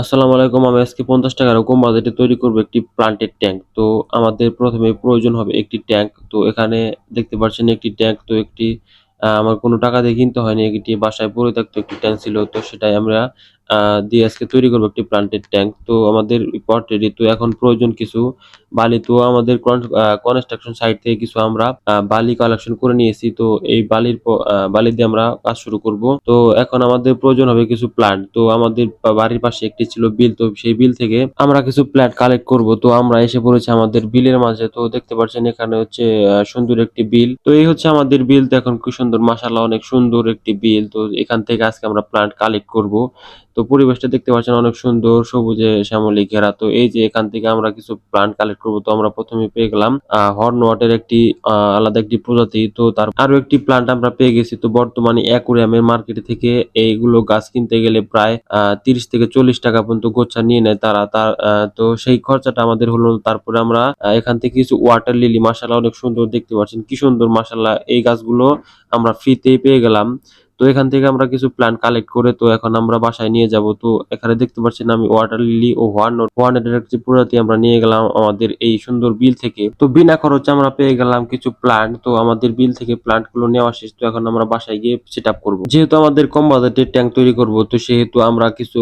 আসসালামু আলাইকুম, আমি আজকে পঞ্চাশ টাকার কম বাজেটে তৈরি করব একটি প্লান্টের ট্যাঙ্ক তো আমাদের প্রথমে প্রয়োজন হবে একটি ট্যাঙ্ক তো এখানে দেখতে পাচ্ছেন একটি ট্যাঙ্ক তো একটি আমার কোনো টাকা দিয়ে কিনতে হয়নি। এটি বাসায় পড়ে থাকতো, একটি ট্যাঙ্ক ছিল। তো সেটাই আমরা দিয়ে আজকে তৈরি করব একটি প্লান্টেড ট্যাঙ্ক তো আমাদের পট রেডি তো এখন প্রয়োজন কিছু বালি। তো আমাদের কনস্ট্রাকশন সাইট থেকে কিছু আমরা বালি কালেকশন করে নিয়েছি। তো এই বালির বালি দিয়ে আমরা কাজ শুরু করব। তো এখন আমাদের প্রয়োজন হবে কিছু প্লান্ট তো আমাদের বাড়ির পাশে একটি ছিল বিল। তো সেই বিল থেকে আমরা কিছু প্ল্যান্ট কালেক্ট করব। তো আমরা এসে পড়েছি আমাদের বিলের মাঝে। তো দেখতে পাচ্ছেন এখানে হচ্ছে সুন্দর একটি বিল। তো এই হচ্ছে আমাদের বিল। তো এখন খুব সুন্দর, মাশাআল্লাহ অনেক সুন্দর একটি বিল। তো এখান থেকে আজকে আমরা প্লান্ট কালেক্ট করব। তো পরিবেশটা দেখতে পাচ্ছেন অনেক সুন্দর, সবুজে শ্যামলি ঘেরা। তো এই যে এখান থেকে আমরা কিছু প্লান্ট কালেক্ট করব, তো আমরা প্রথমে পেয়ে গেলাম হর্ন ওয়াটের একটি আলাদা একটি প্রজাতি। তো তার আরও একটি প্লান্ট আমরা পেয়ে গেছি। তো বর্তমানে অ্যাকুরিয়ামের মার্কেট থেকে এইগুলো গাছ কিনতে গেলে প্রায় তিরিশ থেকে চল্লিশ টাকা পর্যন্ত গোচ্ছা নিয়ে নেয় তারা। তার তো সেই খরচাটা আমাদের হলো, তারপরে আমরা এখান থেকে কিছু ওয়াটার লিলি মাসাল্লাহ অনেক সুন্দর দেখতে পাচ্ছেন। কি সুন্দর মাসাল্লাহ এই গাছগুলো আমরা ফ্রিতেই পেয়ে গেলাম। তো এখান থেকে আমরা কিছু প্ল্যান্ট কালেক্ট করে তো এখন আমরা বাসায় নিয়ে যাব। তো এখানে দেখতে পাচ্ছেন আমি ওয়াটার লিলি ও হোয়ারনোট হোয়ারনেটের একটি প্রজাতি আমরা নিয়ে গেলাম আমাদের এই সুন্দর বিল থেকে। তো বিনা খরচে আমরা পেয়ে গেলাম কিছু প্ল্যান্ট তো আমাদের বিল থেকে প্ল্যান্টগুলো নেওয়া শেষ, তো এখন আমরা বাসায় গিয়ে সেট আপ করব। যেহেতু আমাদের কম বাজেটের ট্যাঙ্ক তৈরি করব, তো সেহেতু আমরা কিছু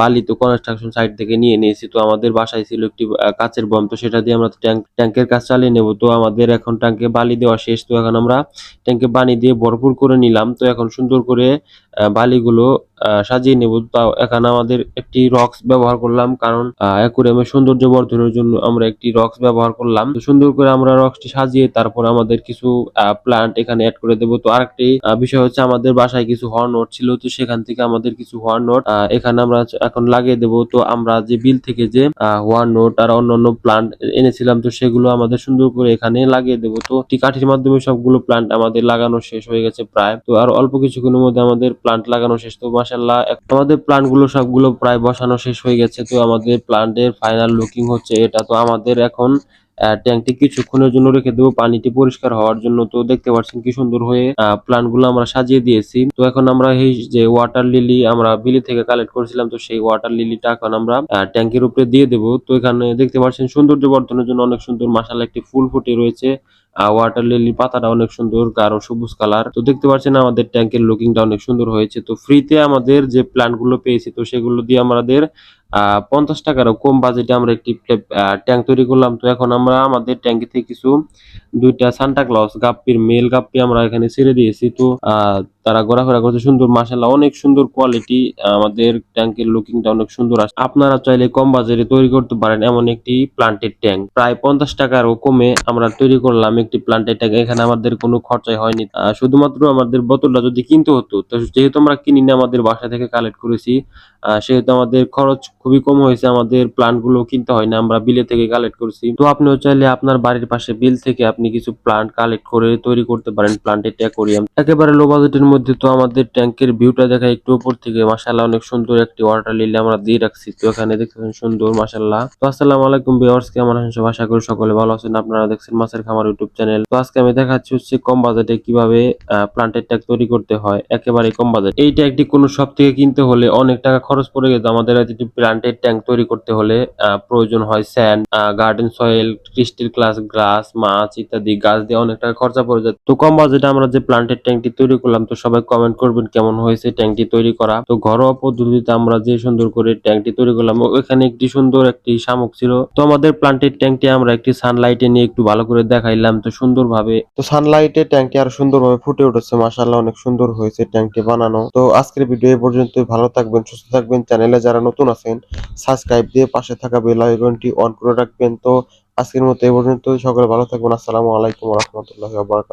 বালি তো কনস্ট্রাকশন সাইট থেকে নিয়ে নিয়েছি, তো আমাদের বাসায় ছিল একটি কাচের বম তো সেটা দিয়ে আমরা ট্যাঙ্ক ট্যাঙ্কের কাজ চালিয়ে নেব। তো আমাদের এখন ট্যাঙ্কে বালি দেওয়া শেষ, তো এখন আমরা ট্যাঙ্কে পানি দিয়ে ভরপুর করে নিলাম। তো এখন সুন্দর করে বালিগুলো সাজিয়ে নেব। তাও এখানে আমাদের একটি রক্স ব্যবহার করলাম, কারণ অ্যাকুরিয়ামের সৌন্দর্য বর্ধনের জন্য আমরা একটি রক্স ব্যবহার করলাম। তো সুন্দর করে আমরা রক্সটি সাজিয়ে তারপর আমাদের কিছু প্লান্ট এখানে অ্যাড করে দেবো। তো আরেকটি বিষয় হচ্ছে আমাদের বাসায় কিছু হর্ন নোট ছিল, তো সেখান থেকে আমাদের কিছু হর্ন নোট এখানে আমরা এখন লাগিয়ে দেবো। তো আমরা যে বিল থেকে যে হোয়ার নোট আর অন্যান্য প্লান্ট এনেছিলাম, তো সেগুলো আমাদের সুন্দর করে এখানে লাগিয়ে দেবো। তো একটি কাঠির মাধ্যমে সবগুলো প্লান্ট আমাদের লাগানো শেষ হয়ে গেছে প্রায়। তো আর অল্প কিছুক্ষণের মধ্যে আমাদের প্লান্ট লাগানো শেষ। তো মাসাল্লাহ আমাদের প্লান্টগুলো সবগুলো প্রায় বসানো শেষ হয়ে গেছে। তো আমাদের প্লান্টের ফাইনাল লুকিং হচ্ছে এটা। তো আমাদের এখন ট্যাঙ্কটি কিছুক্ষণের জন্য রেখে দেবো। পানিটি পরিষ্কার হওয়ার জন্য তো দেখতে পাচ্ছেন কি সুন্দর হয়ে প্লান্টগুলো আমরা সাজিয়ে দিয়েছি। তো এখন আমরা এই যে ওয়াটার লিলি আমরা বিলি থেকে কালেক্ট করেছিলাম, তো সেই ওয়াটার লিলিটা এখন আমরা ট্যাঙ্কের উপরে দিয়ে দেবো। তো এখানে দেখতে পাচ্ছেন সৌন্দর্য বর্ধনের জন্য অনেক সুন্দর মাসাল্লাহ একটি ফুল ফুটে রয়েছে। ওয়াটার লিলির পাতাটা অনেক সুন্দর, গাঢ় সবুজ কালার তো দেখতে পাচ্ছেন আমাদের ট্যাঙ্কের লুকিংটা অনেক সুন্দর হয়েছে। তো ফ্রিতে আমাদের যে প্ল্যান্টগুলো পেয়েছি, তো সেগুলো দিয়ে আমাদের পঞ্চাশ টাকারও কম বাজেটে আমরা একটি ট্যাঙ্ক তৈরি করলাম। তো এখন আমরা আমাদের ট্যাঙ্কি থেকে কিছু দুইটা সান্টা ক্লস গাপ্পির মেল গাপ্পি আমরা এখানে ছেড়ে দিয়েছি। তো তারা ঘোরাফেরা করছে, সুন্দর মাসাল্লাহ অনেক সুন্দর কোয়ালিটি আমাদের ট্যাঙ্কের লুকিংটা অনেক সুন্দর আসে আপনারা চাইলে কম বাজারে তৈরি করতে পারেন এমন একটি প্লান্টেড ট্যাঙ্ক প্রায় পঞ্চাশ টাকারও কমে আমরা তৈরি করলাম একটি প্লান্টেড ট্যাঙ্ক এখানে আমাদের কোনো খরচাই হয়নি। শুধুমাত্র আমাদের বোতলটা যদি কিনতে হতো, তো যেহেতু আমরা কিনি না আমাদের বাসা থেকে কালেক্ট করেছি সেহেতু আমাদের খরচ খুবই কম হয়েছে, আমাদের প্লান্টগুলো কিনতে হয় না আমরা বিলে থেকে কালেক্ট করছি। তো আপনিও চাইলে আপনার বাড়ির পাশে বিল থেকে আপনি কিছু প্লান্ট কালেক্ট করে তৈরি করতে পারেন প্লান্টেড অ্যাকোরিয়াম একেবারে লো বাজেটের মধ্যে তো আমাদের ট্যাঙ্কের ভিউটা দেখা একটু উপর থেকে। মাসাল্লাহ অনেক সুন্দর একটি ওয়াটার লিলি আমরা দিয়ে রাখছি। তো এখানে দেখতেছেন সুন্দর মাসাল্লাহ তো আসসালামু আলাইকুম ভিউয়ার্স কেমন আছেন সব আশা করি সকলে ভালো আছেন। আপনারা দেখছেন মাছের খামার ইউটিউব চ্যানেল তো আজকে আমি দেখাচ্ছি হচ্ছে কম বাজেটে কীভাবে প্লান্টেড ট্যাঙ্ক তৈরি করতে হয়। একেবারে কম বাজেট। এই ট্যাঙ্কটি কোনো সব থেকে কিনতে হলে অনেক টাকা খরচ পড়ে গেছে। আমাদের একটি প্লান্টেড ট্যাঙ্ক তৈরি করতে হলে প্রয়োজন হয় sand garden soil crystal glass grass মাছ ইত্যাদি। গাছ দিয়ে অনেক টাকা খরচা পড়ে যায়। তো কম বাজেটে আমরা যে প্লান্টেড ট্যাঙ্কটি তৈরি করলাম, তো সবাই কমেন্ট করবেন কেমন হয়েছে ট্যাঙ্কটি তৈরি করা। তো ঘরোয়া পদ্ধতিতে আমরা যে সুন্দর করে ট্যাঙ্কটি তৈরি করলাম ওখানে একটি সুন্দর একটি শামুক ছিল। তো আমাদের প্লান্টেড ট্যাঙ্কটি আমরা একটি সানলাইটে নিয়ে একটু ভালো করে দেখাইলাম, তো সুন্দরভাবে। তো সানলাইটে ট্যাঙ্কটি আরও সুন্দরভাবে ফুটে উঠেছে, মাশাআল্লাহ অনেক সুন্দর হয়েছে ট্যাঙ্কটি বানানো। তো আজকের ভিডিও এই পর্যন্ত ভালো থাকবেন, সুস্থ থাকবেন। চ্যানেলে যারা নতুন আছেন সাবস্ক্রাইব দিয়ে পাশে থাকা বেল আইকনটি অন করে রাখবেন। তো আজকের মতো এই পর্যন্ত সকলে ভালো থাকবেন। আসসালামু আলাইকুম রহমতুল্লাহ বারাকাত